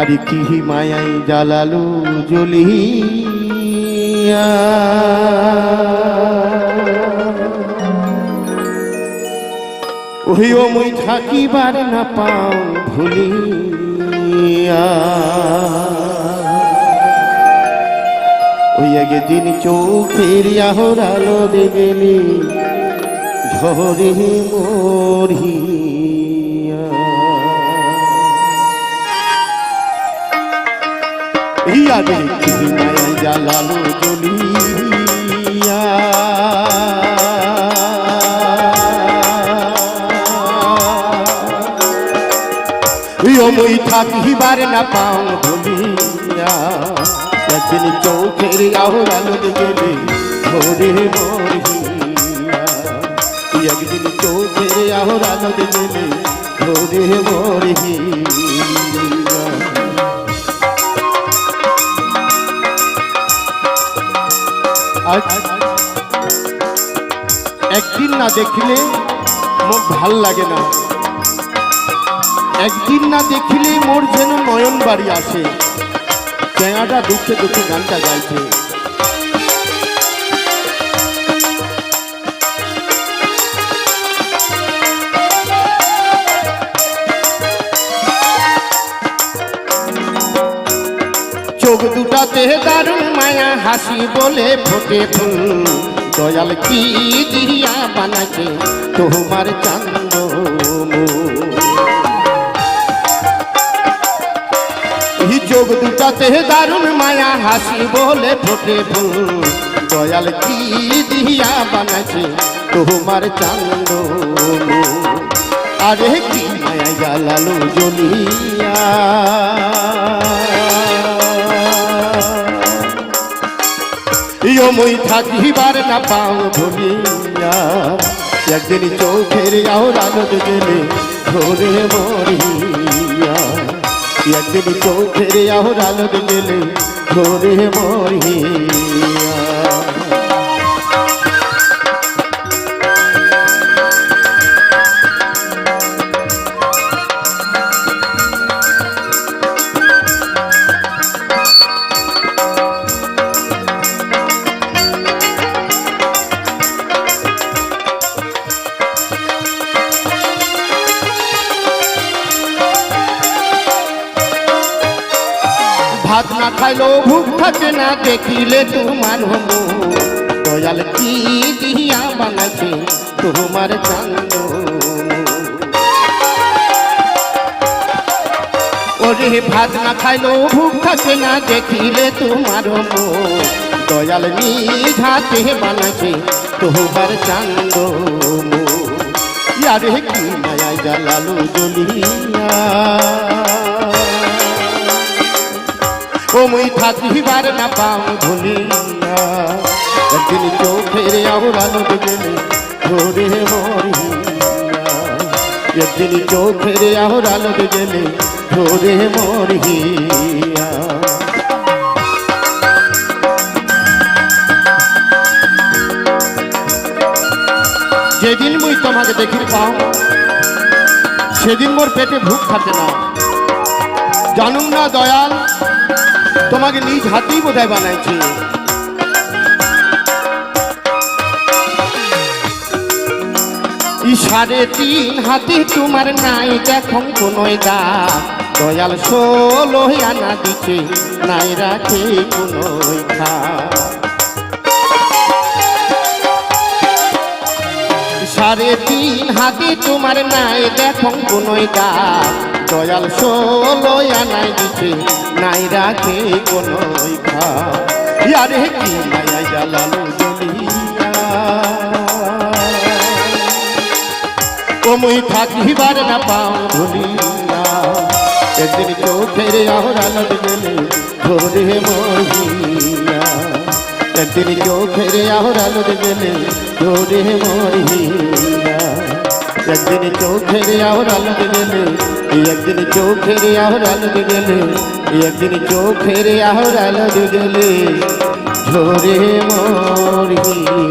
আর কি মায়াই জ্বালালো জ্বলিয়া ওই ও মুই থাকিবার না পাও ভুলিয়া। ওই আগে দিন চোখের আহর আলো দেবেলি ঝরে মরিয়া জ্বালালো জ্বলিয়া মই থাকিবার না পাও ভুলিয়া একদিন চৌখের আহর আলো গেলে ভোরে মরিয়া একদিন চৌখের আহর আলো গেলে ভোরে মরিয়া আজ একদিন না দেখিলে মোর ভালো লাগে না। একদিন না দেখিলে মোর যেন নয়ন বাড়ি আসে। চেঙাটা দুঃখে দুঃখে গানটা গাইছে। চোখ দুটাতে দারুণ মায়া, হাসি বলে ফোটে ফুল। দয়াল কি দিয়া বানাকে তোমার চান্দ চোখ দুটাতে দারুণ মায়া, হাসি বলে ফোটে ফুল। দয়াল কি দিয়া বানাছে তোমার চান্দ আরে কি মায়া জ্বালালো জ্বলিয়া মই থাকিবার না পাও ভুলিয়া একদিন চোখের আওর আলোদ গেলে ধরে মরিয়া। একদিন চোখের আওর আলোদ গেলে ধরে মরিয়া। ভাত না খাইলো ভুক থাকে না দেখিলে তোমার হমু দয়াল কি দিয়া বানাছে তোমার চান্দ? ওরে ভাত না খাইলো ভুক থাকে না দেখিলে তোমার হমু দয়াল নিঝাতে বানাছে তোমার চান্দ। ইয়ারে কি মায়া জ্বালালো জ্বলিয়া মুই থাকিবার না পাও ভুলিয়া একদিন চোখের আওরালো গেলে ধরে মরিয়া একদিন চোখের আওরালো গেলে ধরে মরিয়া যেদিন মুই তোমাকে দেখি পাও, সেদিন মোর পেটে ভুক থাকে না। জানুম না দয়াল তোমাকে নিজ হাতেই বোধহয় বানাইছে। সাড়ে তিন হাতে তোমার নাই, দেখুন কোন দয়াল ষোলো আনা দিচ্ছে নাই রাখে কোন সাড়ে তিন হাতে তোমার নাই, দেখুন কোন দয়াল ষোলো আনাই দিচ্ছে নাই রাখে কোন খা আরে কি মায়া জ্বালালো মুই থাকিবার না পাও ভুলিয়া একদিন চোখের আহরাল গেলে ধরে মরিয়া একদিন চোখের আহরাল গেলে ধরে মরিয়া একদিন চোখের আহরাল গেলে একদিন চোখের আহরাল গেলে একদিন চোখের আহরাল গেলে ধরে মরিয়া